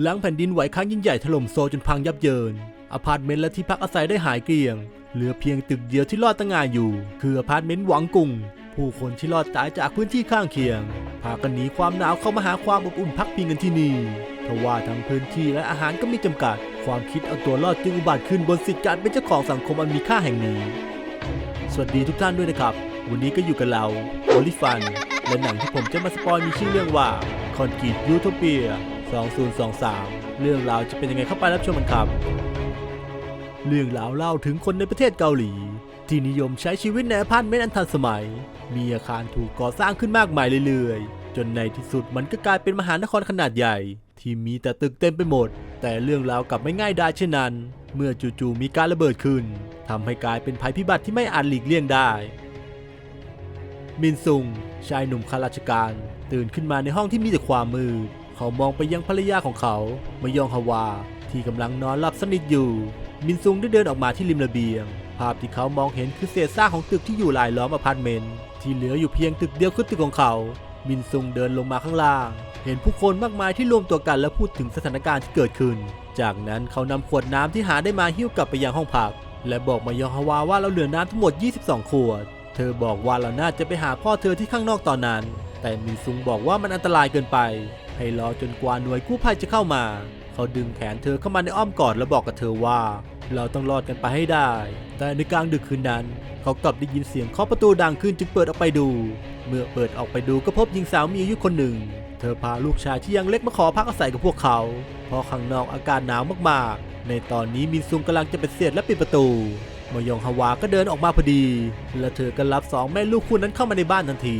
หลังแผ่นดินไหวครั้งยิ่งใหญ่ถล่มโซจนพังยับเยิน อพาร์ตเมนต์และที่พักอาศัยได้หายเกลี้ยง เหลือเพียงตึกเดียวที่รอดตั้งงานอยู่ คืออพาร์ตเมนต์หวังกุงผู้คนที่รอดตายจากพื้นที่ข้างเคียง พากันหนีความหนาวเข้ามาหาความอบอุ่นพักพิงกันที่นี่ทว่าทั้งพื้นที่และอาหารก็มีจำกัด ความคิดเอาตัวรอดจึงอุบัติขึ้นบนสิทธิการเป็นเจ้าของสังคมอันมีค่าแห่งนี้ สวัสดีทุกท่านด้วยนะครับ วันนี้ก็อยู่กับเราโอลิฟันและหนังที่ผมจะมาสปอยมีชื่อเรื่องว่าคอนกรีตยูโทเปีย 2023 เรื่องราวจะเป็นยังไงเข้าไปรับชมกันครับ เรื่องราวเล่าถึงคนในประเทศเกาหลี ที่นิยมใช้ชีวิตในอพาร์ตเมนต์อันทันสมัย มีอาคารถูกก่อสร้างขึ้นมากมายเรื่อยๆ จนในที่สุดมันก็กลายเป็นมหานครขนาดใหญ่ ที่มีแต่ตึกเต็มไปหมด แต่เรื่องราวกลับไม่ง่ายได้เช่นนั้น เมื่อจู่ๆมีการระเบิดขึ้นทำให้กลายเป็นภัยพิบัติที่ไม่อาจหลีกเลี่ยงได้ มินซุงชายหนุ่มข้าราชการ ตื่นขึ้นมาในห้องที่มีแต่ความมืด เขามองไปยังภรรยาของเขามายองฮาวา ที่กำลังนอนหลับสนิทอยู่ มินซุงได้เดินออกมาที่ริมระเบียง ภาพที่เขามองเห็นคือเศษซากของตึกที่อยู่รายล้อมอพาร์ตเมนต์ที่เหลืออยู่เพียงตึกเดียวคือตึกของเขา มินซุงเดินลงมาข้างล่าง เห็นผู้คนมากมายที่รวมตัวกันและพูดถึงสถานการณ์ที่เกิดขึ้น จากนั้นเขานำขวดน้ำที่หาได้มาหิ้วกลับไปยังห้องพัก และบอกมายองฮาวาว่าเราเหลือน้ำทั้งหมด 22 ขวด เธอบอกว่าเราน่าจะไปหาพ่อเธอที่ข้างนอกตอนนั้น แต่มินซุงบอกว่ามันอันตรายเกินไป ให้รอจนกว่าหน่วยกู้ภัยจะเข้ามา เขาดึงแขนเธอเข้ามาในอ้อมกอดและบอกกับเธอว่า เราต้องรอดกันไปให้ได้ แต่ในกลางดึกคืนนั้น เขากลับได้ยินเสียงเคาะประตูดังขึ้นจึงเปิดออกไปดู เมื่อเปิดออกไปดูก็พบหญิงสาวมีอายุคนหนึ่ง เธอพาลูกชายที่ยังเล็กมาขอพักอาศัยกับพวกเขาเพราะข้างนอกอากาศหนาวมากๆ ในตอนนี้มินซุงกำลังจะไปเสียดและปิดประตูมยองฮาวาก็เดินออกมาพอดี และเธอก็รับสองแม่ลูกคู่นั้นเข้ามาในบ้านทันที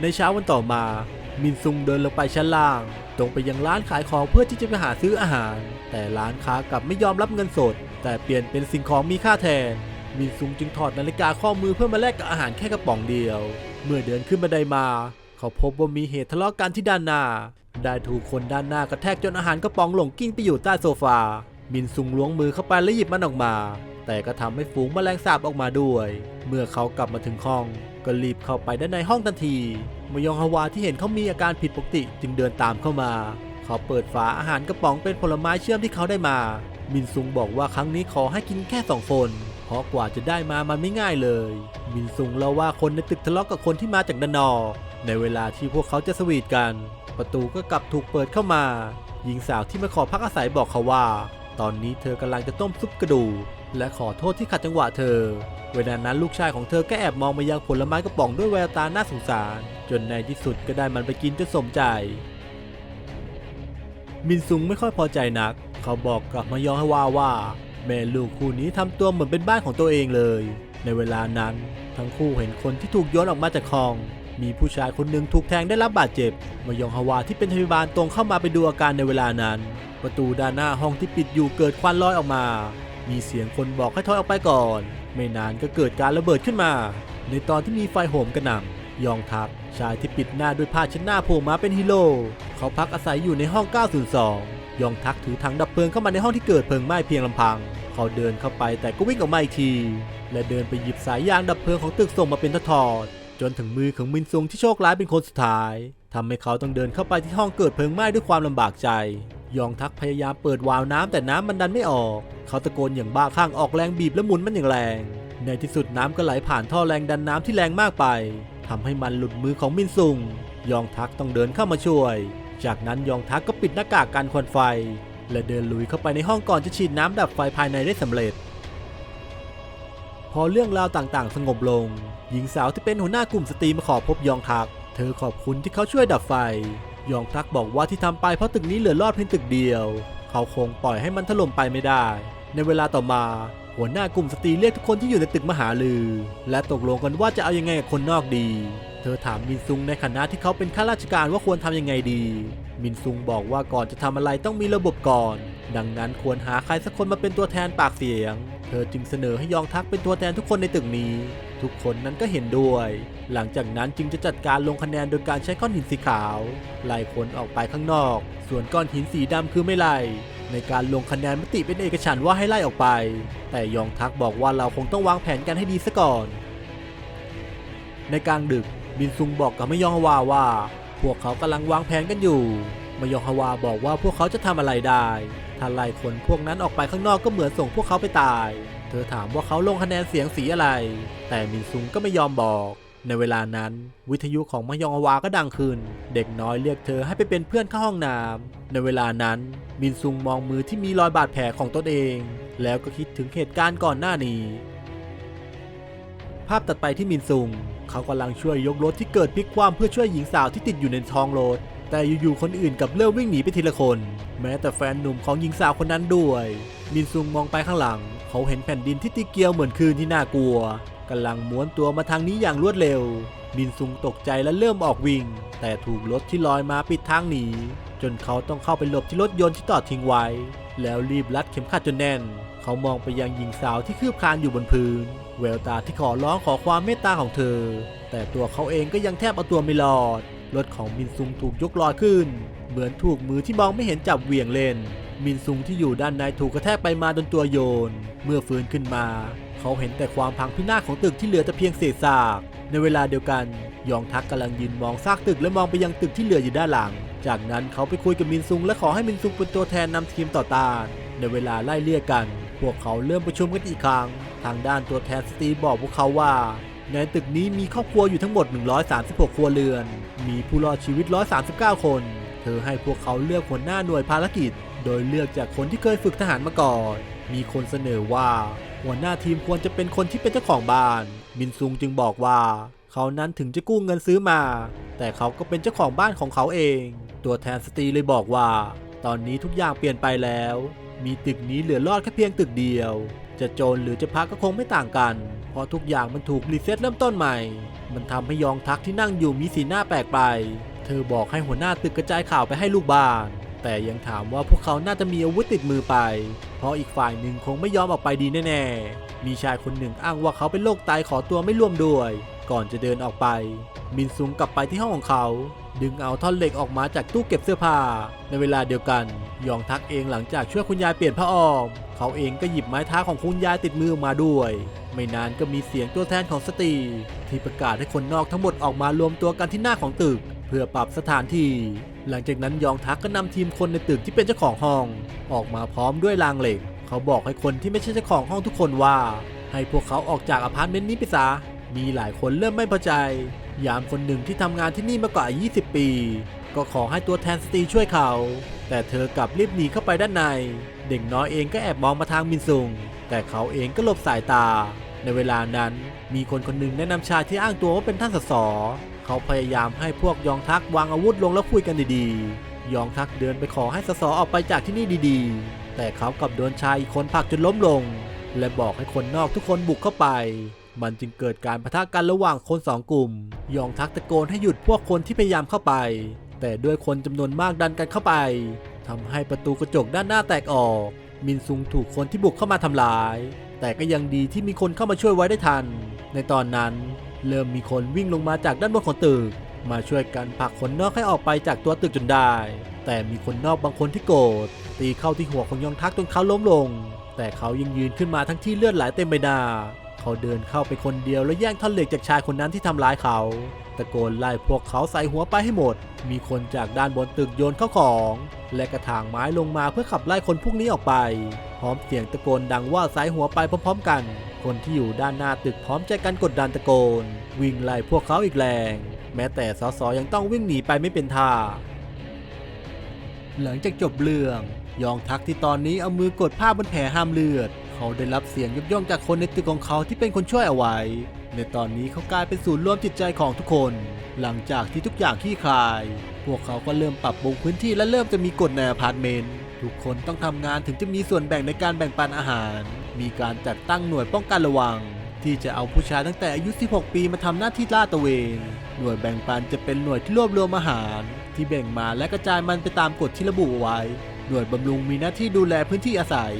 ในเช้าวันต่อมา มินซุงเดินลงไปชั้นล่าง ตรงไปยังร้านขายของเพื่อที่จะไปหาซื้ออาหาร แต่ร้านค้ากลับไม่ยอมรับเงินสด แต่เปลี่ยนเป็นสิ่งของมีค่าแทน มินซุงจึงถอดนาฬิกาข้อมือเพื่อมาแลกกับอาหารแค่กระป๋องเดียว เมื่อเดินขึ้นบันไดมา เขาพบว่ามีเหตุทะเลาะกันที่ด้านหน้า ได้ถูกคนด้านหน้ากระแทกจนอาหารกระป๋องหลงกิ้งไปอยู่ใต้โซฟา มินซุงล้วงมือเข้าไปและหยิบมันออกมา แต่ก็ทำให้ฝูงแมลงสาบออกมาด้วย เมื่อเขากลับมาถึงห้อง ก็รีบเข้าไปด้านในห้องทันทีมายองฮาวาที่เห็นเขามีอาการผิดปกติจึงเดินตามเข้ามา เขาเปิดฝาอาหารกระป๋องเป็นผลไม้เชื่อมที่เขาได้มา มินซุงบอกว่าครั้งนี้ขอให้กินแค่สองคนเพราะกว่าจะได้มามันไม่ง่ายเลย มินซุงเล่าว่าคนในตึกทะเลาะกับคนที่มาจากด้านนอกในเวลาที่พวกเขาจะสวีทกัน ประตูก็กลับถูกเปิดเข้ามา หญิงสาวที่มาขอพักอาศัยบอกเขาว่า ตอนนี้เธอกำลังจะต้มซุปกระดูก และขอโทษที่ขัดจังหวะเธอ เวลานั้นลูกชายของเธอก็แอบมองมายังผลไม้กระป๋องด้วยแววตาน่าสงสาร จนในที่สุดก็ได้มันไปกินจนสมใจ มินซุงไม่ค่อยพอใจนัก เขาบอกกับมายองฮวาว่า แม่ลูกคู่นี้ทำตัวเหมือนเป็นบ้านของตัวเองเลย ในเวลานั้น ทั้งคู่เห็นคนที่ถูกโยนออกมาจากคลอง มีผู้ชายคนหนึ่งถูกแทงได้รับบาดเจ็บ มายองฮวาที่เป็นพยาบาลตรงเข้ามาไปดูอาการในเวลานั้น ประตูด้านหน้าห้องที่ปิดอยู่เกิดควันลอยออกมา มีเสียงคนบอกให้ถอยออกไปก่อน ไม่นานก็เกิดการระเบิดขึ้นมา ในตอนที่มีไฟโหมกระหน่ำยองทักชายที่ปิดหน้าด้วยผ้าเช็ดหน้าโผล่มาเป็นฮีโร่เขาพักอาศัยอยู่ในห้อง 902 ยองทักถือถังดับเพลิงเข้ามาในห้องที่เกิดเพลิงไหม้เพียงลำพัง เขาเดินเข้าไปแต่ก็วิ่งออกมาอีกที และเดินไปหยิบสายยางดับเพลิงของตึกส่งมาเป็นทอดจนถึงมือของมินซงที่โชคร้ายเป็นคนสุดท้าย ทำให้เขาต้องเดินเข้าไปที่ห้องเกิดเพลิงไหม้ด้วยความลำบากใจ ยองทักพยายามเปิดวาล์วน้ำแต่น้ำมันดันไม่ออก เขาตะโกนอย่างบ้าคลั่งออกแรงบีบและหมุนมันอย่างแรง ในที่สุดน้ำก็ไหลผ่านท่อแรงดันน้ำที่แรงมากไปทำให้มันหลุดมือของมินซุง ยองทักต้องเดินเข้ามาช่วย จากนั้นยองทักก็ปิดหน้ากากกันควันไฟ และเดินลุยเข้าไปในห้องก่อนจะฉีดน้ำดับไฟภายในได้สำเร็จ พอเรื่องราวต่างๆ สงบลง หญิงสาวที่เป็นหัวหน้ากลุ่มสตรีมาขอพบยองทัก เธอขอบคุณที่เขาช่วยดับไฟ ยองทักบอกว่าที่ทำไปเพราะตึกนี้เหลือรอดเพียงตึกเดียว เขาคงปล่อยให้มันถล่มไปไม่ได้ ในเวลาต่อมา หัวหน้ากลุ่มสตรีเรียกทุกคนที่อยู่ในตึกมหาลือ และตกลงกันว่าจะเอายังไงกับคนนอกดี เธอถามมินซุงในฐานะที่เขาเป็นข้าราชการว่าควรทำยังไงดี มินซุงบอกว่าก่อนจะทำอะไรต้องมีระบบก่อน ดังนั้นควรหาใครสักคนมาเป็นตัวแทนปากเสียง เธอจึงเสนอให้ยองทักเป็นตัวแทนทุกคนในตึกนี้ ทุกคนนั้นก็เห็นด้วย หลังจากนั้นจึงจะจัดการลงคะแนนโดยการใช้ก้อนหินสีขาวไล่คนออกไปข้างนอก ส่วนก้อนหินสีดำคือไม่ไล่ในการลงคะแนนมติเป็นเอกฉันท์ว่าให้ไล่ออกไป แต่ยองทักบอกว่าเราคงต้องวางแผนกันให้ดีซะก่อน ในกลางดึกบินซุงบอกกับมยองฮวาว่า พวกเขากำลังวางแผนกันอยู่มยองฮวาบอกว่าพวกเขาจะทำอะไรได้ถ้าไล่คนพวกนั้นออกไปข้างนอกก็เหมือนส่งพวกเขาไปตาย เธอถามว่าเขาลงคะแนนเสียงสีอะไร แต่มินซุงก็ไม่ยอมบอก ในเวลานั้น วิทยุของมายองฮวาก็ดังขึ้น เด็กน้อยเรียกเธอให้ไปเป็นเพื่อนเข้าห้องน้ำในเวลานั้น มินซุงมองมือที่มีรอยบาดแผลของตนเอง แล้วก็คิดถึงเหตุการณ์ก่อนหน้านี้ ภาพตัดไปที่มินซุง เขากำลังช่วยยกรถที่เกิดพลิกคว่ำเพื่อช่วยหญิงสาวที่ติดอยู่ในท้องรถแต่อยู่ๆ คนอื่นกับเริ่มวิ่งหนีไปทีละคน แม้แต่แฟนหนุ่มของหญิงสาวคนนั้นด้วย มินซุงมองไปข้างหลัง เขาเห็นแผ่นดินที่ตีเกียวเหมือนคืนที่น่ากลัวกำลังม้วนตัวมาทางนี้อย่างรวดเร็ว มินซุงตกใจและเริ่มออกวิ่ง แต่ถูกรถที่ลอยมาปิดทางหนีจนเขาต้องเข้าไปหลบที่รถยนต์ที่จอดทิ้งไว้ แล้วรีบรัดเข็มขัดจนแน่น เขามองไปยังหญิงสาวที่คืบคลานอยู่บนพื้น แววตาที่ขอร้องขอความเมตตาของเธอ แต่ตัวเขาเองก็ยังแทบเอาตัวไม่รอด รถของมินซุงถูกยกลอยขึ้น เหมือนถูกมือที่มองไม่เห็นจับเหวี่ยงเล่น มินซุงที่อยู่ด้านในถูกกระแทกไปมาจนตัวโยน เมื่อฟื้นขึ้นมา เขาเห็นแต่ความพังพินาศของตึกที่เหลือแต่เพียงเศษซาก ในเวลาเดียวกัน ยองทักกำลังยืนมองซากตึกและมองไปยังตึกที่เหลืออยู่ด้านหลัง จากนั้นเขาไปคุยกับมินซุงและขอให้มินซุงเป็นตัวแทนนำทีมต่อต้าน ในเวลาไล่เลี่ยกัน พวกเขาเริ่มประชุมกันอีกครั้ง ทางด้านตัวแทนสตีบอกพวกเขาว่าในตึกนี้มีครอบครัวอยู่ทั้งหมด 136 ครัวเรือน มีผู้รอดชีวิต 139 คน เธอให้พวกเขาเลือกหัวหน้าหน่วยภารกิจ โดยเลือกจากคนที่เคยฝึกทหารมาก่อน มีคนเสนอว่าหัวหน้าทีมควรจะเป็นคนที่เป็นเจ้าของบ้าน มินซุงจึงบอกว่า เขานั้นถึงจะกู้เงินซื้อมา แต่เขาก็เป็นเจ้าของบ้านของเขาเอง ตัวแทนสตรีเลยบอกว่า ตอนนี้ทุกอย่างเปลี่ยนไปแล้ว มีตึกนี้เหลือรอดแค่เพียงตึกเดียว จะโจรหรือจะพักก็คงไม่ต่างกัน เพราะทุกอย่างมันถูกรีเซ็ตเริ่มต้นใหม่ มันทำให้ยองทักที่นั่งอยู่มีสีหน้าแปลกไป เธอบอกให้หัวหน้าตึกกระจายข่าวไปให้ลูกบ้าน แต่ยังถามว่าพวกเขาน่าจะมีอาวุธติดมือไป เพราะอีกฝ่ายหนึ่งคงไม่ยอมออกไปดีแน่ๆ มีชายคนหนึ่งอ้างว่าเขาเป็นโรคไตขอตัวไม่ร่วมด้วย ก่อนจะเดินออกไป มินซุงกลับไปที่ห้องของเขา ดึงเอาท่อนเหล็กออกมาจากตู้เก็บเสื้อผ้า ในเวลาเดียวกัน ยองทักเองหลังจากช่วยคุณยายเปลี่ยนผ้าอ้อม เขาเองก็หยิบไม้เท้าของคุณยายติดมือมาด้วย ไม่นานก็มีเสียงตัวแทนของสตรีที่ประกาศให้คนนอกทั้งหมดออกมารวมตัวกันที่หน้าของตึก เพื่อปรับสถานที่ หลังจากนั้นยองทักก็นำทีมคนในตึกที่เป็นเจ้าของห้อง ออกมาพร้อมด้วยรางเหล็ก เขาบอกให้คนที่ไม่ใช่เจ้าของห้องทุกคนว่า ให้พวกเขาออกจากอพาร์ตเมนต์นี้ไปซะมีหลายคนเริ่มไม่พอใจ ยามคนหนึ่งที่ทำงานที่นี่มากว่า 20 ปี ก็ขอให้ตัวแทนสตีช่วยเขา แต่เธอกลับรีบหนีเข้าไปด้านใน เด็กน้อยเองก็แอบมองมาทางมินซุง แต่เขาเองก็หลบสายตา ในเวลานั้นมีคนคนหนึ่งแนะนำชายที่อ้างตัวว่าเป็นท่านสส เขาพยายามให้พวกยองทักวางอาวุธลงแล้วคุยกันดีๆ ยองทักเดินไปขอให้สสออกไปจากที่นี่ดีๆ แต่เขากลับโดนชายอีกคนผลักจนล้มลง และบอกให้คนนอกทุกคนบุกเข้าไป มันจึงเกิดการปะทะกันระหว่างคนสองกลุ่ม ยองทักตะโกนให้หยุดพวกคนที่พยายามเข้าไป แต่ด้วยคนจำนวนมากดันกันเข้าไปทำให้ประตูกระจกด้านหน้าแตกออก มินซุงถูกคนที่บุกเข้ามาทำร้าย แต่ก็ยังดีที่มีคนเข้ามาช่วยไว้ได้ทัน ในตอนนั้น เริ่มมีคนวิ่งลงมาจากด้านบนของตึก มาช่วยกันผลักคนนอกให้ออกไปจากตัวตึกจนได้ แต่มีคนนอกบางคนที่โกรธตีเข้าที่หัวของยองทักจนเขาล้มลง แต่เขายังยืนขึ้นมาทั้งที่เลือดไหลเต็มใบหน้า เขาเดินเข้าไปคนเดียวแล้วแย่งท่อนเหล็กจากชายคนนั้นที่ทำร้ายเขา ตะโกนไล่พวกเขาใส่หัวไปให้หมด มีคนจากด้านบนตึกโยนเข้าของ และกระถางไม้ลงมาเพื่อขับไล่คนพวกนี้ออกไป พร้อมเสียงตะโกนดังว่าสายหัวไปพร้อมๆกัน คนที่อยู่ด้านหน้าตึกพร้อมใจกันกดดันตะโกน วิ่งไล่พวกเขาอีกแรง แม้แต่สสยังต้องวิ่งหนีไปไม่เป็นท่า หลังจากจบเรื่อง ยองทักที่ตอนนี้เอามือกดผ้าบนแผลห้ามเลือด เขาได้รับเสียงยกย่องจากคนในตึกของเขาที่เป็นคนช่วยเอาไว้ ในตอนนี้เขากลายเป็นศูนย์รวมจิตใจของทุกคน หลังจากที่ทุกอย่างคลี่คลาย พวกเขาก็เริ่มปรับปรุงพื้นที่และเริ่มจะมีกฎในอพาร์ตเมนต์ทุกคนต้องทำงานถึงจะมีส่วนแบ่งในการแบ่งปันอาหาร มีการจัดตั้งหน่วยป้องกันระวัง ที่จะเอาผู้ชายตั้งแต่อายุ 16 ปีมาทำหน้าที่ลาดตระเวน หน่วยแบ่งปันจะเป็นหน่วยที่รวบรวมอาหาร ที่แบ่งมาและกระจายมันไปตามกฎที่ระบุไว้ หน่วยบำรุงมีหน้าที่ดูแลพื้นที่อาศัย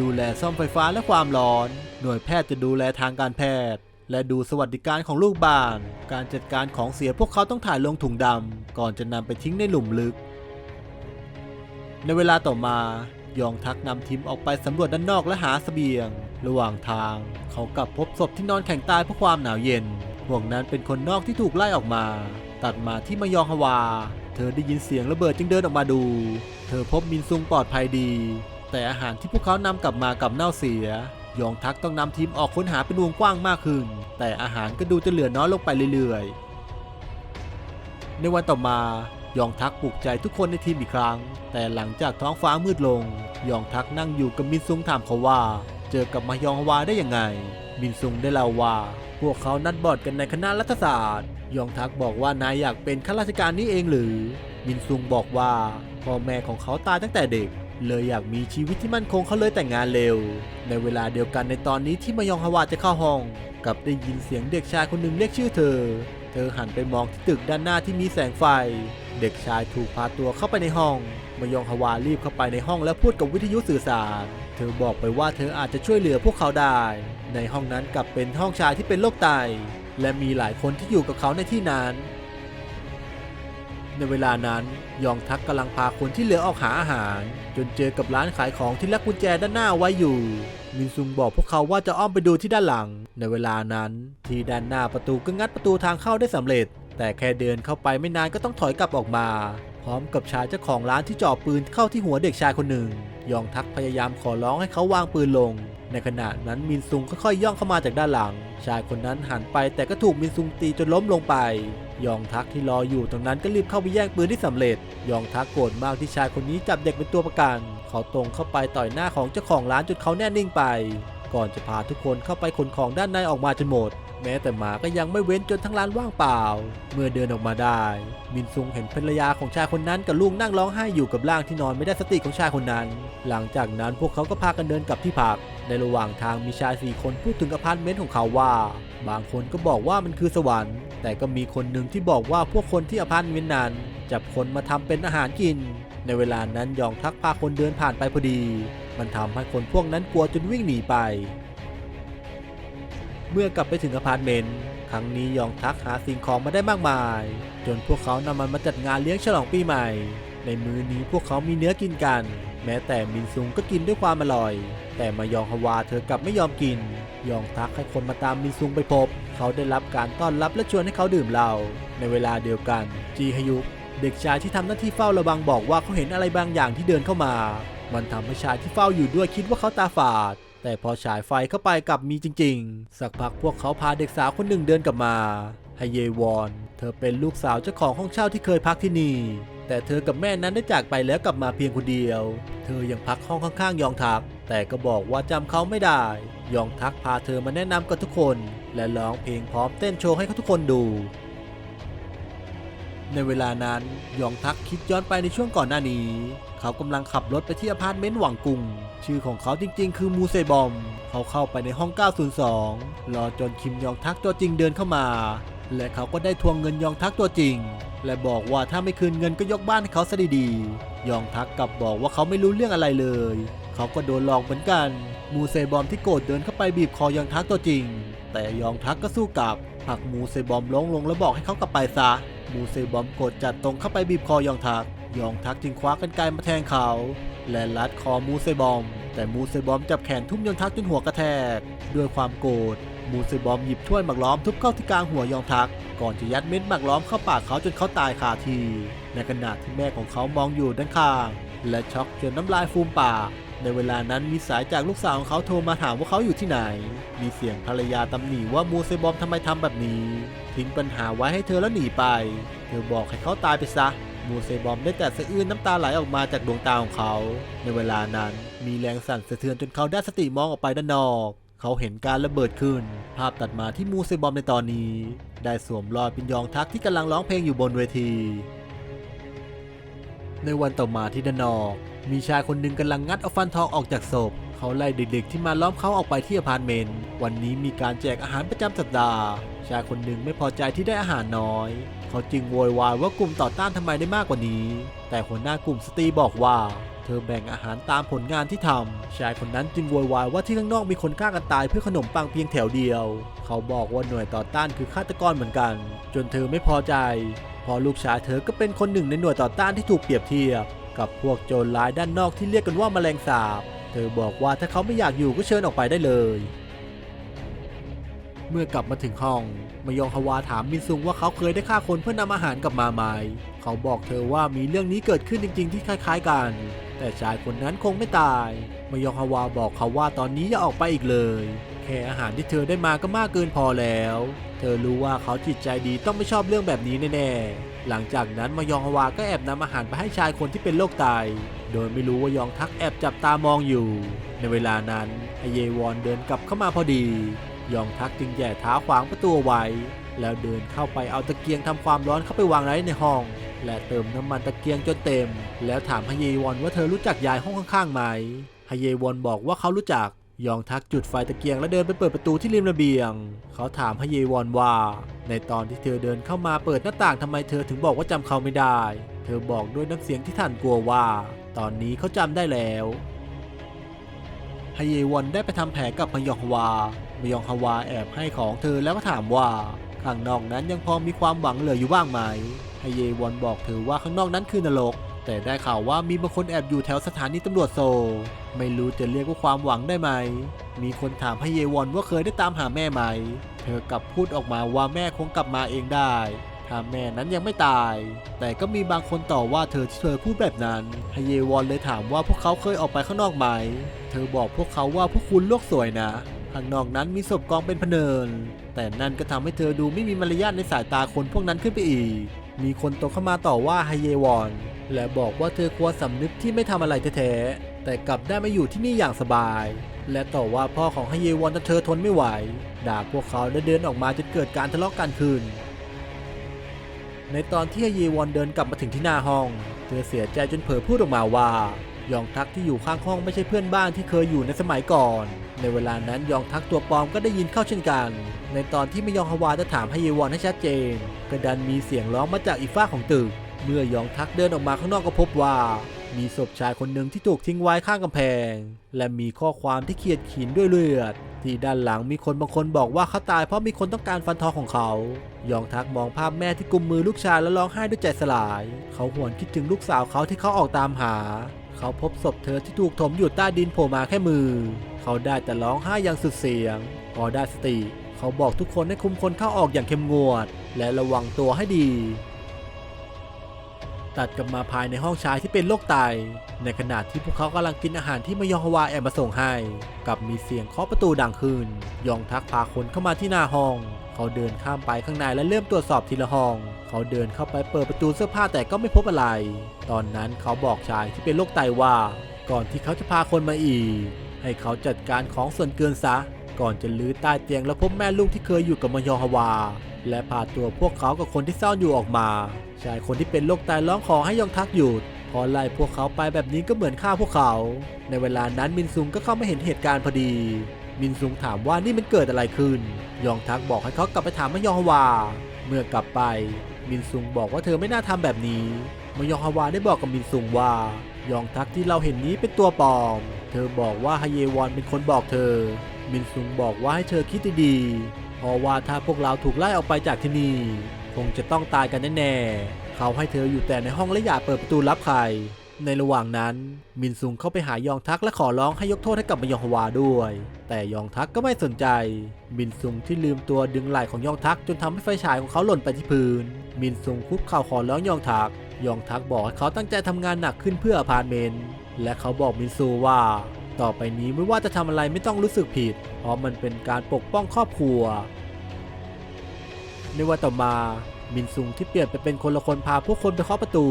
ดูแลซ่อมไฟฟ้าและความร้อน หน่วยแพทย์จะดูแลทางการแพทย์ และดูสวัสดิการของลูกบ้าน การจัดการของเสียพวกเขาต้องถ่ายลงถุงดำก่อนจะนำไปทิ้งในหลุมลึก ในเวลาต่อมายองทักนำทีมออกไปสำรวจด้านนอกและหาเสบียง ระหว่างทาง เขากลับพบศพที่นอนแข็งตายเพราะความหนาวเย็นพวกนั้นเป็นคนนอกที่ถูกไล่ออกมา ตัดมาที่มายองฮวา เธอได้ยินเสียงระเบิดจึงเดินออกมาดู เธอพบมินซุงปลอดภัยดี แต่อาหารที่พวกเขานำกลับมากลับเน่าเสีย ยองทักต้องนำทีมออกค้นหาเป็นวงกว้างมากขึ้น แต่อาหารก็ดูจะเหลือน้อยลงไปเรื่อยๆ ในวันต่อมายองทักปลุกใจทุกคนในทีมอีกครั้ง แต่หลังจากท้องฟ้ามืดลง ยองทักนั่งอยู่กับมินซุงถามเขาว่า เจอกับมายองฮวาได้ยังไง มินซุงได้เล่าว่าพวกเขานัดบอดกันในคณะรัฐศาสตร์ ยองทักบอกว่านายอยากเป็นข้าราชการนี้เองหรือ มินซุงบอกว่าพ่อแม่ของเขาตายตั้งแต่เด็ก เลยอยากมีชีวิตที่มั่นคงเขาเลยแต่งงานเร็ว ในเวลาเดียวกันในตอนนี้ที่มายองฮวาจะเข้าห้องกลับได้ยินเสียงเด็กชายคนหนึ่งเรียกชื่อเธอ เธอหันไปมองที่ตึกด้านหน้าที่มีแสงไฟ เด็กชายถูกพาตัวเข้าไปในห้องมายองฮวารีบเข้าไปในห้องและพูดกับวิทยุสื่อสาร เธอบอกไปว่าเธออาจจะช่วยเหลือพวกเขาได้ ในห้องนั้นกลับเป็นห้องชายที่เป็นโรคไต และมีหลายคนที่อยู่กับเขาในที่นั้น ในเวลานั้นยองทักกำลังพาคนที่เหลือออกหาอาหาร จนเจอกับร้านขายของที่ล็อกกุญแจด้านหน้าไว้อยู่ มินซุงบอกพวกเขาว่าจะอ้อมไปดูที่ด้านหลัง ในเวลานั้น ที่ด้านหน้าประตูก็งัดประตูทางเข้าได้สำเร็จ แต่แค่เดินเข้าไปไม่นานก็ต้องถอยกลับออกมา พร้อมกับชายเจ้าของร้านที่จ่อปืนเข้าที่หัวเด็กชายคนหนึ่ง ยองทักพยายามขอร้องให้เขาวางปืนลง ในขณะนั้นมินซุงค่อยๆย่องเข้ามาจากด้านหลัง ชายคนนั้นหันไปแต่ก็ถูกมินซุงตีจนล้มลงไป ยองทักที่รออยู่ตรงนั้นก็รีบเข้าไปแย่งปืนที่สำเร็จ ยองทักโกรธมากที่ชายคนนี้จับเด็กเป็นตัวประกัน เขาตรงเข้าไปต่อยหน้าของเจ้าของร้านจนเขาแน่นิ่งไป ก่อนจะพาทุกคนเข้าไปขนของด้านในออกมาจนหมด แม้แต่หมาก็ยังไม่เว้นจนทั้งร้านว่างเปล่า เมื่อเดินออกมาได้ มินซุงเห็นภรรยาของชายคนนั้นกับลูกนั่งร้องไห้อยู่กับร่างที่นอนไม่ได้สติของชายคนนั้น หลังจากนั้นพวกเขาก็พากันเดินกลับที่พัก ในระหว่างทางมีชายสี่คนพูดถึงอพาร์ตเมนต์ของเขาว่า บางคนก็บอกว่ามันคือสวรรค์ แต่ก็มีคนหนึ่งที่บอกว่าพวกคนที่อพาร์ตเมนต์นั้นจับคนมาทำเป็นอาหารกิน ในเวลานั้นยองทักพาคนเดินผ่านไปพอดี มันทำให้คนพวกนั้นกลัวจนวิ่งหนีไป เมื่อกลับไปถึงอพาร์ตเมนต์ครั้งนี้ยองทักหาสิ่งของมาได้มากมาย จนพวกเขานำมันมาจัดงานเลี้ยงฉลองปีใหม่ ในมื้อนี้พวกเขามีเนื้อกินกัน แม้แต่มินซุงก็กินด้วยความอร่อย แต่มายองฮวาเธอกลับไม่ยอมกิน ยองทักให้คนมาตามมินซุงไปพบ เขาได้รับการต้อนรับและชวนให้เขาดื่มเหล้าในเวลาเดียวกัน จีฮยุกเด็กชายที่ทำหน้าที่เฝ้าระวังบอกว่าเขาเห็นอะไรบางอย่างที่เดินเข้ามา มันทำให้ชายที่เฝ้าอยู่ด้วยคิดว่าเขาตาฝาด แต่พอฉายไฟเข้าไปกลับมีจริง ๆ สักพักพวกเขาพาเด็กสาวคนหนึ่งเดินกลับมาไฮเยวอน เธอเป็นลูกสาวเจ้าของห้องเช่าที่เคยพักที่นี่ แต่เธอกับแม่นั้นได้จากไปแล้วกลับมาเพียงคนเดียว เธอยังพักห้องข้างๆยองทัก แต่ก็บอกว่าจำเขาไม่ได้ ยองทักพาเธอมาแนะนำกับทุกคน และร้องเพลงพร้อมเต้นโชว์ให้เขาทุกคนดู ในเวลานั้นยองทักคิดย้อนไปในช่วงก่อนหน้านี้ เขากำลังขับรถไปที่อพาร์ตเมนต์หวังกุง ชื่อของเขาจริงๆ คือมูเซบอม เขาเข้าไปในห้อง 902 รอจนคิมยองทักตัวจริงเดินเข้ามา และเขาก็ได้ทวงเงินยองทักตัวจริง และบอกว่าถ้าไม่คืนเงินก็ยกบ้านให้เขาซะดีๆ ยองทักกลับบอกว่าเขาไม่รู้เรื่องอะไรเลย เขาก็โดนหลอกเหมือนกัน มูเซบอมที่โกรธเดินเข้าไปบีบคอยองทักตัวจริง แต่ยองทักก็สู้กลับผลักมูเซบอมลงลงแล้วบอกให้เขากลับไปซะ มูเซบอมกดจัดตรงเข้าไปบีบคอยองทัก ยองทักจึงคว้ากันไกรมาแทงเขา และลัดคอมูเซบอม แต่มูเซบอมจับแขนทุ่มยองทักจนหัวกระแทก ด้วยความโกรธมูเซบอมหยิบถ้วยหมักล้อมทุบเข้าที่กลางหัวยองทัก ก่อนจะยัดเม็ดหมักล้อมเข้าปากเขาจนเขาตายคาที ในขณะที่แม่ของเขามองอยู่ด้านข้าง และช็อกจนน้ำลายฟูมปาก ในเวลานั้นมีสายจากลูกสาวของเขาโทรมาถามว่าเขาอยู่ที่ไหน มีเสียงภรรยาตำหนิว่ามูเซบอมทำไมทำแบบนี้ ทิ้งปัญหาไว้ให้เธอแล้วหนีไป เธอบอกให้เขาตายไปซะ มูเซบอมได้แต่สะอื้นน้ำตาไหลออกมาจากดวงตาของเขา ในเวลานั้นมีแรงสั่นสะเทือนจนเขาได้สติมองออกไปด้านนอกเขาเห็นการระเบิดขึ้น ภาพตัดมาที่มูเซบอมในตอนนี้ ได้สวมรอยเป็นยองทักที่กำลังร้องเพลงอยู่บนเวที ในวันต่อมาที่ด้านนอก มีชายคนหนึ่งกำลังงัดเอาฟันทองออกจากศพ เขาไล่เด็กๆที่มาล้อมเขาออกไปที่อพาร์ตเมนต์วันนี้มีการแจกอาหารประจำสัปดาห์ ชายคนหนึ่งไม่พอใจที่ได้อาหารน้อย เขาจึงโวยวายว่ากลุ่มต่อต้านทำไมได้มากกว่านี้ แต่หัวหน้ากลุ่มสตรีบอกว่า เธอแบ่งอาหารตามผลงานที่ทำชายคนนั้นจึงโวยวายว่าที่ข้างนอกมีคนฆ่ากันตายเพื่อขนมปังเพียงแถวเดียว เขาบอกว่าหน่วยต่อต้านคือฆาตกรเหมือนกัน จนเธอไม่พอใจพอลูกชายเธอก็เป็นคนหนึ่งในหน่วยต่อต้านที่ถูกเปรียบเทียบ กับพวกโจรร้ายด้านนอกที่เรียกกันว่าแมลงสาบ เธอบอกว่าถ้าเขาไม่อยากอยู่ก็เชิญออกไปได้เลย เมื่อกลับมาถึงห้องมายองฮวาถามมินซุงว่าเขาเคยได้ฆ่าคนเพื่อนำอาหารกลับมาไหม เขาบอกเธอว่ามีเรื่องนี้เกิดขึ้นจริง ๆ ที่คล้าย ๆ กัน แต่ชายคนนั้นคงไม่ตายมายองฮวาบอกเขาว่าตอนนี้อย่าออกไปอีกเลย แค่อาหารที่เธอได้มาก็มากเกินพอแล้ว เธอรู้ว่าเขาจิตใจดีต้องไม่ชอบเรื่องแบบนี้แน่ๆ หลังจากนั้นมายองฮวาก็แอบนำอาหารไปให้ชายคนที่เป็นโรคไตโดยไม่รู้ว่ายองทักแอบจับตามองอยู่ ในเวลานั้นไอเยวอนเดินกลับเข้ามาพอดี ยองทักจึงแย่เท้าขวางประตูไว้ แล้วเดินเข้าไปเอาตะเกียงทำความร้อนเข้าไปวางไว้ในห้อง และเติมน้ำมันตะเกียงจนเต็ม แล้วถามฮเยวอนว่าเธอรู้จักยายห้องข้างๆไหมฮเยวอนบอกว่าเขารู้จัก ยองทักจุดไฟตะเกียงแล้วเดินไปเปิดประตูที่ริมระเบียง เขาถามฮเยวอนว่า ในตอนที่เธอเดินเข้ามาเปิดหน้าต่างทำไมเธอถึงบอกว่าจำเขาไม่ได้ เธอบอกด้วยน้ำเสียงที่ท่านกลัวว่า ตอนนี้เขาจำได้แล้วฮเยวอนได้ไปทำแผลกับมยองฮวามยองฮวาแอบให้ของเธอแล้วก็ถามว่าข้างนอกนั้นยังพอมีความหวังเหลืออยู่บ้างไหมฮเยวอนบอกเธอว่าข้างนอกนั้นคือนรก แต่ได้ข่าวว่ามีบางคนแอบอยู่แถวสถานีตำรวจโซ ไม่รู้จะเรียกว่าความหวังได้ไหม มีคนถามฮเยวอนว่าเคยได้ตามหาแม่ไหม เธอกลับพูดออกมาว่าแม่คงกลับมาเองได้ ถ้าแม่นั้นยังไม่ตาย แต่ก็มีบางคนต่อว่าเธอที่เธอพูดแบบนั้นฮเยวอนเลยถามว่าพวกเขาเคยออกไปข้างนอกไหม เธอบอกพวกเขาว่าพวกคุณโลกสวยนะ ข้างนอกนั้นมีศพกองเป็นพเนิน แต่นั่นก็ทำให้เธอดูไม่มีมารยาทในสายตาคนพวกนั้นขึ้นไปอีก มีคนตรเข้ามาต่อว่าไฮเยวอน และบอกว่าเธอควรสำนึกที่ไม่ทำอะไรแท้ๆแต่กลับได้มาอยู่ที่นี่อย่างสบาย และต่อว่าพ่อของไฮเยวอนจนเธอทนไม่ไหว ด่าพวกเขาและเดินออกมาจนเกิดการทะเลาะกันขึ้นในตอนที่ไฮเยวอนเดินกลับมาถึงที่หน้าห้อง เธอเสียใจจนเผลอพูดออกมาว่ายองทักที่อยู่ข้างห้องไม่ใช่เพื่อนบ้านที่เคยอยู่ในสมัยก่อน ในเวลานั้นยองทักตัวปลอมก็ได้ยินเข้าเช่นกัน ในตอนที่มยองฮวาจะถามให้เยวอนให้ชัดเจนก็ดันมีเสียงร้องมาจากอีกฝ้าของตึก เมื่อยองทักเดินออกมาข้างนอกก็พบว่า มีศพชายคนหนึ่งที่ถูกทิ้งไว้ข้างกำแพง และมีข้อความที่เขียดขีนด้วยเลือด ที่ด้านหลังมีคนบางคนบอกว่าเขาตายเพราะมีคนต้องการฟันทองของเขา ยองทักมองภาพแม่ที่กุมมือลูกชายแล้วร้องไห้ด้วยใจสลาย เขาหวนคิดถึงลูกสาวเขาที่เขาออกตามหา เขาพบศพเธอที่ถูกถมอยู่ใต้ดินโผล่มาแค่มือ เขาได้แต่ร้องไห้อย่างสุดเสียง พอได้สติ เขาบอกทุกคนให้คุมคนเข้าออกอย่างเข้มงวด และระวังตัวให้ดี ตัดกลับมาภายในห้องชายที่เป็นโรคไต ในขณะที่พวกเขากำลังกินอาหารที่มายองฮวาแอบมาส่งให้ กับมีเสียงเคาะประตูดังขึ้น ยองทักพาคนเข้ามาที่หน้าห้อง เขาเดินข้ามไปข้างในและเริ่มตรวจสอบทีละห้อง เขาเดินเข้าไปเปิดประตูเสื้อผ้าแต่ก็ไม่พบอะไร ตอนนั้นเขาบอกชายที่เป็นโรคไตว่า ก่อนที่เขาจะพาคนมาอีก ให้เขาจัดการของส่วนเกินซะ ก่อนจะลื้อใต้เตียงแล้วพบแม่ลูกที่เคยอยู่กับมยองฮวา และพาตัวพวกเขากับคนที่เศร้าอยู่ออกมา ชายคนที่เป็นโรคไตร้องขอให้ยองทักหยุดพอไล่พวกเขาไปแบบนี้ก็เหมือนฆ่าพวกเขา ในเวลานั้นมินซุงก็เข้ามาเห็นเหตุการณ์พอดี มินซุงถามว่านี่มันเกิดอะไรขึ้น ยองทักบอกให้เขากลับไปถามมยองฮวา เมื่อกลับไป มินซุงบอกว่าเธอไม่น่าทำแบบนี้ มยองฮวาได้บอกกับมินซุงว่ายองทักที่เราเห็นนี้เป็นตัวปลอม เธอบอกว่าฮเยวอนเป็นคนบอกเธอ มินซุงบอกว่าให้เธอคิดดีๆ เพราะว่าถ้าพวกเราถูกไล่ออกไปจากที่นี่ คงจะต้องตายกันแน่ๆ เขาให้เธออยู่แต่ในห้องและอย่าเปิดประตูรับใคร ในระหว่างนั้นมินซุงเข้าไปหายองทักและขอร้องให้ยกโทษให้กับมยองฮวาด้วย แต่ยองทักก็ไม่สนใจ มินซุงที่ลืมตัวดึงไหล่ของยองทักจนทำให้ไฟฉายของเขาหล่นไปที่พื้น มินซุงคุกเข่าขอร้องยองทัก ยองทักบอกให้เขาตั้งใจทำงานหนักขึ้นเพื่ออพาร์ตเมนต์และเขาบอกมินซูว่า ต่อไปนี้ไม่ว่าจะทำอะไรไม่ต้องรู้สึกผิด เพราะมันเป็นการปกป้องครอบครัว ในวันต่อมามินซุงที่เปลี่ยนไปเป็นคนละคนพาพวกคนไปเคาะประตู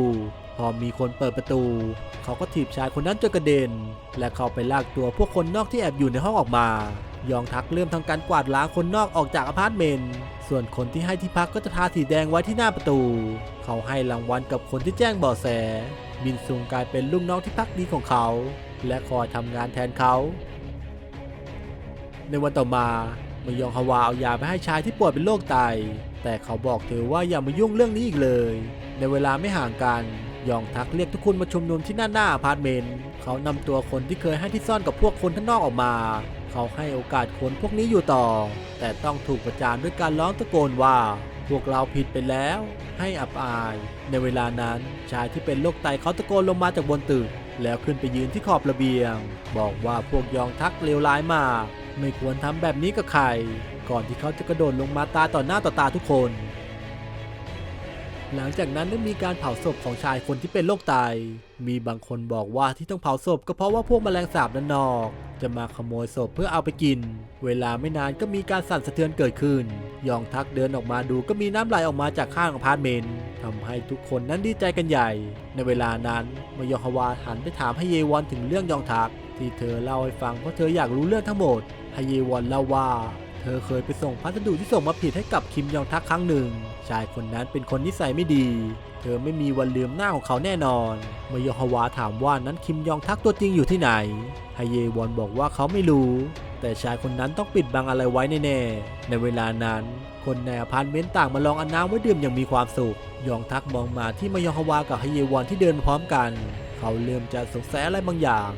อมีคนเปิดประตู เขาก็ถีบชายคนนั้นจนกระเด็น และเขาไปลากตัวพวกคนนอกที่แอบอยู่ในห้องออกมา ยองทักเริ่มทำการกวาดล้างคนนอกออกจากอพาร์ตเมนต์ ส่วนคนที่ให้ที่พักก็จะทาสีแดงไว้ที่หน้าประตู เขาให้รางวัลกับคนที่แจ้งเบาะแส มินซุงกลายเป็นลูกน้องที่พักดีของเขา และคอยทำงานแทนเขา ในวันต่อมามายองฮวาเอายาไปให้ชายที่ป่วยเป็นโรคไต แต่เขาบอกเธอว่าอย่ามายุ่งเรื่องนี้อีกเลย ในเวลาไม่ห่างกัน ยองทักเรียกทุกคนมาชุมนุมที่หน้าหน้าอพาร์ตเมนต์เขานำตัวคนที่เคยให้ที่ซ่อนกับพวกคนข้างนอกออกมา เขาให้โอกาสคนพวกนี้อยู่ต่อ แต่ต้องถูกประจานด้วยการร้องตะโกนว่า พวกเราผิดไปแล้ว ให้อับอาย ในเวลานั้นชายที่เป็นโรคไตเขาตะโกนลงมาจากบนตึกแล้วขึ้นไปยืนที่ขอบระเบียง บอกว่าพวกยองทักเลวร้ายมาก ไม่ควรทำแบบนี้กับใคร ก่อนที่เขาจะกระโดดลงมาตาต่อหน้าต่อตาทุกคน หลังจากนั้นได้มีการเผาศพของชายคนที่เป็นโรคไต มีบางคนบอกว่าที่ต้องเผาศพก็เพราะว่าพวกแมลงสาบด้นนอก จะมาขโมยศพเพื่อเอาไปกิน เวลาไม่นานก็มีการสั่นสะเทือนเกิดขึ้น ยองทักเดินออกมาดูก็มีน้ำไหลออกมาจากข้างอพาร์ตเมนต์ทำให้ทุกคนนั้นดีใจกันใหญ่ ในเวลานั้นมายองฮวาหันไปถามให้เยวอนถึงเรื่องยองทัก ที่เธอเล่าให้ฟังเพราะเธออยากรู้เรื่องทั้งหมดฮเยวอนเล่าว่า เธอเคยไปส่งพัสดุที่ส่งมาผิดให้กับคิมยองทักครั้งหนึ่ง ชายคนนั้นเป็นคนนิสัยไม่ดี เธอไม่มีวันลืมหน้าของเขาแน่นอนเมยองฮวาถามว่านั้นคิมยองทักตัวจริงอยู่ที่ไหนฮเยวอนบอกว่าเขาไม่รู้ แต่ชายคนนั้นต้องปิดบังอะไรไว้แน่ๆ ในเวลานั้น คนในอพาร์ตเมนต์ต่างมาลองอาน้ำไว้ดื่มอย่างมีความสุข ยองทักมองมาที่มายองฮวากับฮเยวอนที่เดินพร้อมกัน เขาเริ่มจะสงสัยอะไรบางอย่าง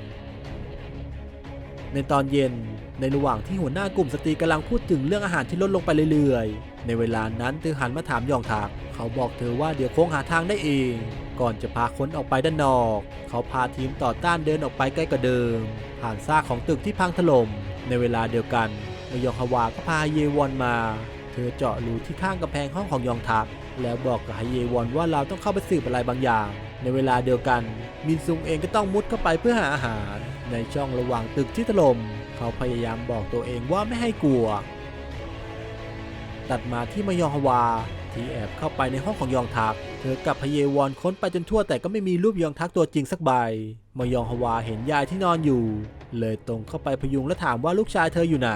ในตอนเย็นในระหว่างที่หัวหน้ากลุ่มสตรีกำลังพูดถึงเรื่องอาหารที่ลดลงไปเรื่อยๆ ในเวลานั้นเธอหันมาถามยองทักเขาบอกเธอว่าเดี๋ยวโค้งหาทางได้เอง ก่อนจะพาคนออกไปด้านนอก เขาพาทีมต่อต้านเดินออกไปใกล้กว่าเดิม ผ่านซากของตึกที่พังถล่ม ในเวลาเดียวกันมายองฮวาก็พาเยวอนมา เธอเจาะรูที่ข้างกำแพงห้องของยองทัก แล้วบอกกับฮเยวอนว่าเราต้องเข้าไปสืบอะไรบางอย่าง ในเวลาเดียวกัน มินซุงเองก็ต้องมุดเข้าไปเพื่อหาอาหาร ในช่องระหว่างตึกที่ถล่ม เขาพยายามบอกตัวเองว่าไม่ให้กลัว ตัดมาที่มายองฮวา ที่แอบเข้าไปในห้องของยองทัก เธอกับพเยวอนค้นไปจนทั่วแต่ก็ไม่มีรูปยองทักตัวจริงสักใบมายองฮวาเห็นยายที่นอนอยู่ เลยตรงเข้าไปพยุงและถามว่าลูกชายเธออยู่ไหน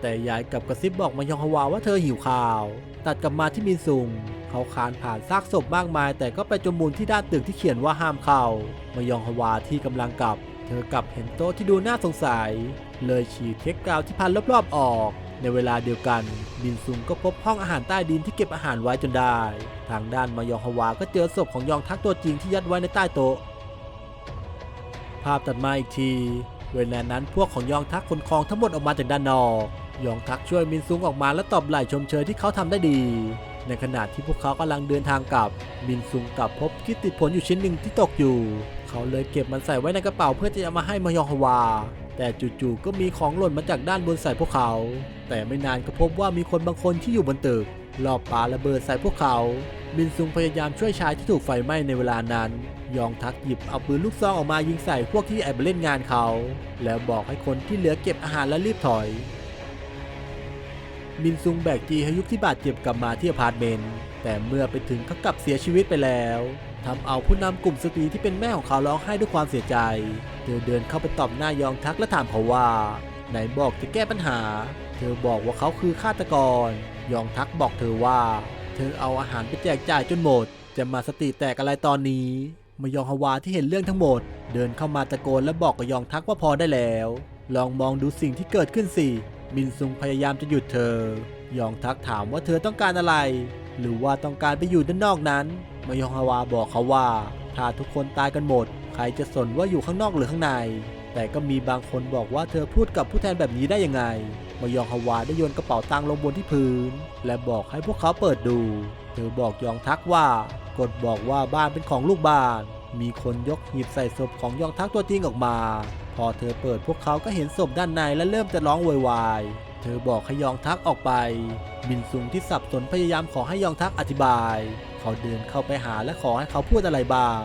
แต่ยายกลับกระซิบบอกมายองฮวาว่าเธอหิวข้าว ตัดกลับมาที่มินซุงเขาคานผ่านซากศพมากมาย แต่ก็ไปจมมุนที่ด้านตึกที่เขียนว่าห้ามเข้ามายองฮวาที่กำลังกลับ เธอกลับเห็นโต๊ะที่ดูน่าสงสัย เลยฉีดเทคกาวที่พันรอบๆออก ในเวลาเดียวกันบินซุงก็พบห้องอาหารใต้ดินที่เก็บอาหารไว้จนได้ ทางด้านมายองฮวาก็เจอศพของยองทักตัวจริงที่ยัดไว้ในใต้โต๊ะ ภาพตัดมาอีกที เวลานั้นพวกของยองทักคนคลองทั้งหมดออกมาจากด้านนอกยองทักช่วยมินซุงออกมาและตอบไหล่ชมเชยที่เขาทำได้ดี ในขณะที่พวกเขากำลังเดินทางกลับ มินซุงกลับพบคิดติดผลอยู่ชิ้นหนึ่งที่ตกอยู่ เขาเลยเก็บมันใส่ไว้ในกระเป๋าเพื่อจะเอามาให้มายองฮวา แต่จู่ๆก็มีของหล่นมาจากด้านบนใส่พวกเขา แต่ไม่นานก็พบว่ามีคนบางคนที่อยู่บนตึกรอบปาระเบิดใส่พวกเขา มินซุงพยายามช่วยชายที่ถูกไฟไหม้ในเวลานั้น ยองทักหยิบเอาปืนลูกซองออกมายิงใส่พวกที่แอบมาเล่นงานเขา แล้วบอกให้คนที่เหลือเก็บอาหารและรีบถอย มินซุงแบกจีฮยุกที่บาดเจ็บกลับมาที่อพาร์ตเมนต์ แต่เมื่อไปถึงเขากลับเสียชีวิตไปแล้ว ทำเอาผู้นำกลุ่มสตรีที่เป็นแม่ของเขาร้องไห้ด้วยความเสียใจ เธอเดินเข้าไปตอบหน้ายองทักและถามเขาว่า ไหนบอกจะแก้ปัญหา เธอบอกว่าเขาคือฆาตกร ยองทักบอกเธอว่า เธอเอาอาหารไปแจกจ่ายจนหมด จะมาสติแตกอะไรตอนนี้มายองฮาวาที่เห็นเรื่องทั้งหมด เดินเข้ามาตะโกนและบอกกับยองทักว่าพอได้แล้ว ลองมองดูสิ่งที่เกิดขึ้นสิ มินซุงพยายามจะหยุดเธอ ยองทักถามว่าเธอต้องการอะไร หรือว่าต้องการไปอยู่ด้านนอกนั้น มายองฮาวาบอกเขาว่า ถ้าทุกคนตายกันหมด ใครจะสนว่าอยู่ข้างนอกหรือข้างใน แต่ก็มีบางคนบอกว่าเธอพูดกับผู้แทนแบบนี้ได้ยังไงมายองฮาวาได้โยนกระเป๋าตังค์ลงบนที่พื้น และบอกให้พวกเขาเปิดดู เธอบอกยองทักว่ากดบอกว่าบ้านเป็นของลูกบ้าน มีคนยกหีบใส่ศพของยองทักตัวจริงออกมา พอเธอเปิดพวกเขาก็เห็นศพด้านในและเริ่มจะร้องโวยวายเธอบอกให้ยองทักออกไป มินซุงที่สับสนพยายามขอให้ยองทักอธิบาย เขาเดินเข้าไปหาและขอให้เขาพูดอะไรบ้าง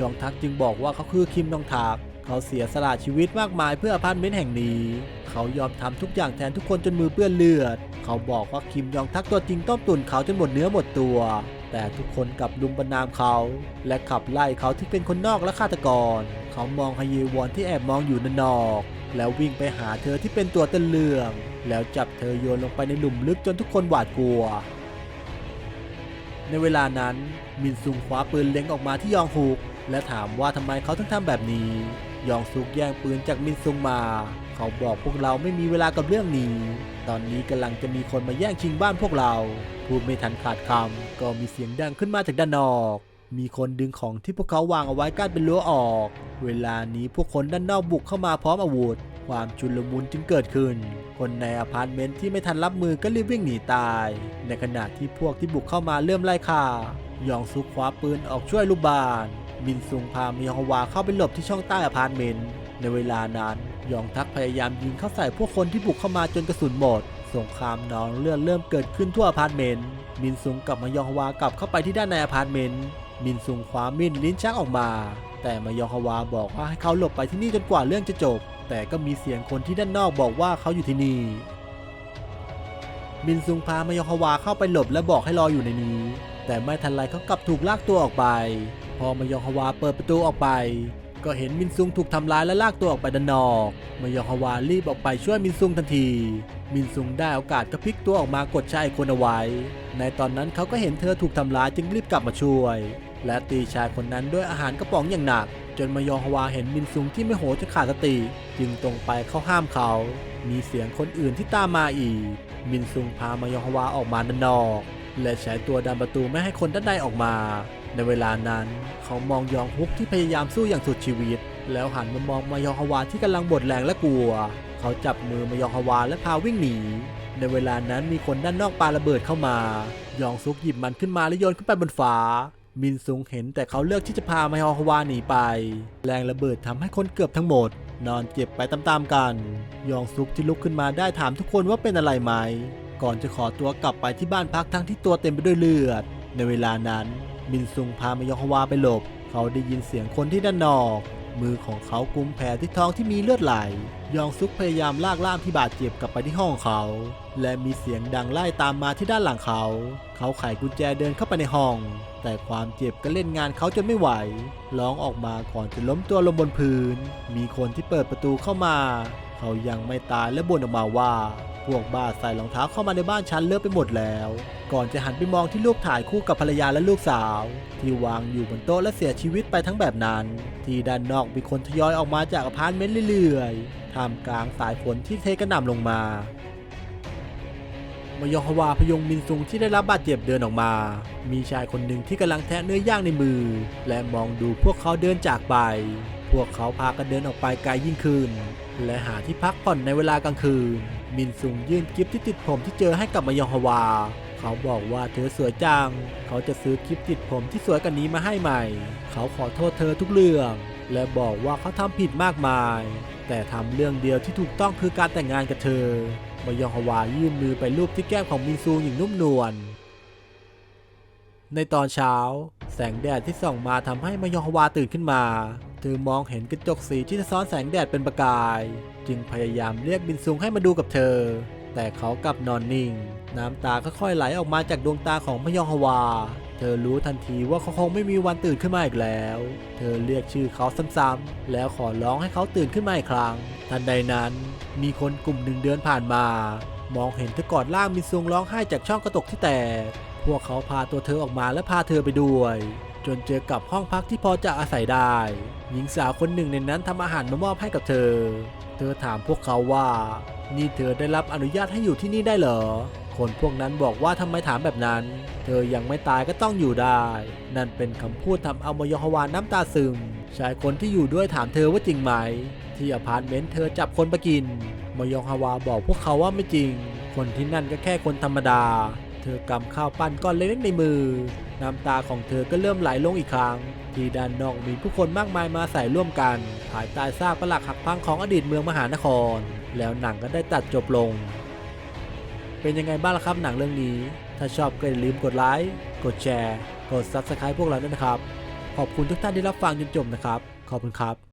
ยองทักจึงบอกว่าเขาคือคิมยองทัก เขาเสียสละชีวิตมากมายเพื่ออพาร์ตเมนต์แห่งนี้ เขายอมทำทุกอย่างแทนทุกคนจนมือเปื้อนเลือด เขาบอกว่าคิมยองทักตัวจริงต้มตุนเขาจนหมดเนื้อหมดตัว แต่ทุกคนกลับลุมประนามเขา และขับไล่เขาที่เป็นคนนอกและฆาตกร เขามองฮเยวอนที่แอบมองอยู่นนอก แล้ววิ่งไปหาเธอที่เป็นตัวต้นเรื่อง แล้วจับเธอโยนลงไปในหลุมลึกจนทุกคนหวาดกลัว ในเวลานั้นมินซุงคว้าปืนเล็งออกมาที่ยองฮุก และถามว่าทำไมเขาถึงทำแบบนี้ ยองซุกแย่งปืนจากมินซุงมา เขาบอกพวกเราไม่มีเวลากับเรื่องนี้ ตอนนี้กำลังจะมีคนมาแย่งชิงบ้านพวกเรา พูดไม่ทันขาดคำก็มีเสียงดังขึ้นมาจากด้านนอก มีคนดึงของที่พวกเขาวางเอาไว้กั้นเป็นรั้วออก เวลานี้พวกคนด้านนอกบุกเข้ามาพร้อมอาวุธ ความชุลมุนจึงเกิดขึ้น คนในอพาร์ตเมนต์ที่ไม่ทันรับมือก็รีบวิ่งหนีตาย ในขณะที่พวกที่บุกเข้ามาเริ่มไล่ฆ่ายองซุกคว้าปืนออกช่วยลูกบานมินซุงพามยองฮวาเข้าไปหลบที่ช่องใต้อพาร์ตเมนต์ในเวลานั้นยองทักพยายามยิงเข้าใส่พวกคนที่บุกเข้ามาจนกระสุนหมด สงครามนองเลือดเริ่มเกิดขึ้นทั่วอพาร์ตเมนต์มินซุงกับมายองฮวากลับเข้าไปที่ด้านในอพาร์ตเมนต์มินซุงคว้ามีดลิ้นชักออกมา แต่มายองฮวาบอกว่าให้เขาหลบไปที่นี่จนกว่าเรื่องจะจบ แต่ก็มีเสียงคนที่ด้านนอกบอกว่าเขาอยู่ที่นี่ มินซุงพามายองฮวาเข้าไปหลบและบอกให้รออยู่ในนี้ แต่ไม่ทันไรเขากลับถูกลากตัวออกไป พอมายองฮวาเปิดประตูออกไป ก็เห็นมินซุงถูกทำร้ายและลากตัวออกไปด้านนอกมายองฮวารีบออกไปช่วยมินซุงทันทีมินซุงได้โอกาสก็พลิกตัวออกมากดชายคนเอาไว้ ในตอนนั้นเขาก็เห็นเธอถูกทำร้ายจึงรีบกลับมาช่วยและตีชายคนนั้นด้วยอาหารกระป๋องอย่างหนัก จนมายองฮวาเห็นมินซุงที่ไม่โหจะขาดสติ จึงตรงไปเข้าห้ามเขา มีเสียงคนอื่นที่ตามมาอีก มินซุงพามายองฮวาออกมาด้านนอก และใช้ตัวดันประตูไม่ให้คนด้านในออกมา ในเวลานั้นเขามองยองฮุกที่พยายามสู้อย่างสุดชีวิต แล้วหันมามองมายองฮวาที่กำลังบดแรงและกลัว เขาจับมือมายองฮวาและพาวิ่งหนีในเวลานั้นมีคนด้านนอกปาระเบิดเข้ามา ยองซุกหยิบมันขึ้นมาและโยนขึ้นไปบนฟ้า มินซุงเห็นแต่เขาเลือกที่จะพาไมายองฮวาหนีไป แรงระเบิดทำให้คนเกือบทั้งหมด นอนเจ็บไปตามๆกัน ยองซุกที่ลุกขึ้นมาได้ถามทุกคนว่าเป็นอะไรไหม ก่อนจะขอตัวกลับไปที่บ้านพักทั้งที่ตัวเต็มไปด้วยเลือด ในเวลานั้น มินซุงพามยองฮวาไปหลบ เขาได้ยินเสียงคนที่ด้านนอก มือของเขากุมแผลที่ท้องที่มีเลือดไหล ยองซุกพยายามลากล่ามที่บาดเจ็บกลับไปที่ห้องเขา และมีเสียงดังไล่ตามมาที่ด้านหลังเขา เขาไขกุญแจเดินเข้าไปในห้อง แต่ความเจ็บก็เล่นงานเขาจนไม่ไหว ร้องออกมาก่อนจะล้มตัวลงบนพื้น มีคนที่เปิดประตูเข้ามา เขายังไม่ตายและบ่นออกมาว่า พวกบ้าใส่รองเท้าเข้ามาในบ้านฉันเลอะไปหมดแล้ว ก่อนจะหันไปมองที่รูปถ่ายคู่กับภรรยาและลูกสาว ที่วางอยู่บนโต๊ะและเสียชีวิตไปทั้งแบบนั้น ที่ด้านนอกมีคนทยอยออกมาจากอพาร์ตเมนต์เรื่อยๆท่ามกลางสายฝนที่เทกระหน่ำลงมา มายองฮวาพยงมินซุงที่ได้รับบาดเจ็บเดินออกมา มีชายคนหนึ่งที่กำลังแทะเนื้อย่างในมือ และมองดูพวกเขาเดินจากไป พวกเขาพากันเดินออกไปไกลยิ่งขึ้น และหาที่พักผ่อนในเวลากลางคืน มินซุงยื่นกิฟที่ติดผมที่เจอให้กับมายองฮวา เขาบอกว่าเธอสวยจัง เขาจะซื้อกิฟติดผมที่สวยกว่านี้มาให้ใหม่ เขาขอโทษเธอทุกเรื่อง และบอกว่าเขาทำผิดมากมาย แต่ทำเรื่องเดียวที่ถูกต้องคือการแต่งงานกับเธอมายองฮวายื่นมือไปรูปที่แก้มของมินซูอย่างนุ่มนวล ในตอนเช้า แสงแดดที่ส่องมาทำให้มายองฮวาตื่นขึ้นมา เธอมองเห็นกระจกสีที่สะท้อนแสงแดดเป็นประกาย จึงพยายามเรียกมินซุงให้มาดูกับเธอ แต่เขากลับนอนนิ่ง น้ำตาค่อยๆไหลออกมาจากดวงตาของมายองฮวา เธอรู้ทันทีว่าเขาคงไม่มีวันตื่นขึ้นมาอีกแล้ว เธอเรียกชื่อเขาซ้ำๆแล้วขอร้องให้เขาตื่นขึ้นมาอีกครั้ง ทันใดนั้น มีคนกลุ่มหนึ่งเดินผ่านมา มองเห็นเธอกอดล่างมินซุงร้องไห้จากช่องกระจกที่แตก พวกเขาพาตัวเธอออกมาและพาเธอไปด้วย จนเจอกับห้องพักที่พอจะอาศัยได้ หญิงสาวคนหนึ่งในนั้นทำอาหารมามอบให้กับเธอ เธอถามพวกเขาว่า นี่เธอได้รับอนุญาตให้อยู่ที่นี่ได้เหรอ คนพวกนั้นบอกว่าทำไมถามแบบนั้น เธอยังไม่ตายก็ต้องอยู่ได้ นั่นเป็นคำพูดทำเอามายองฮวานน้ำตาซึม ชายคนที่อยู่ด้วยถามเธอว่าจริงไหม ที่อพาร์ตเมนต์เธอจับคนไปกินมายองฮวาบอกพวกเขาว่าไม่จริง คนที่นั่นก็แค่คนธรรมดา เธอกำข้าวปั้นก้อนเล็กๆในมือ น้ำตาของเธอก็เริ่มไหลลงอีกครั้ง ที่ด้านนอกมีผู้คนมากมายมาใส่ร่วมกัน ภายใต้ซากปรักหักพังของอดีตเมืองมหานคร แล้วหนังก็ได้ตัดจบลง เป็นยังไงบ้างล่ะครับหนังเรื่องนี้ ถ้าชอบก็อย่าลืมกดไลค์กดแชร์ กด Subscribe พวกเราด้วยนะครับ ขอบคุณทุกท่านที่รับฟังจนจบนะครับ ขอบคุณครับ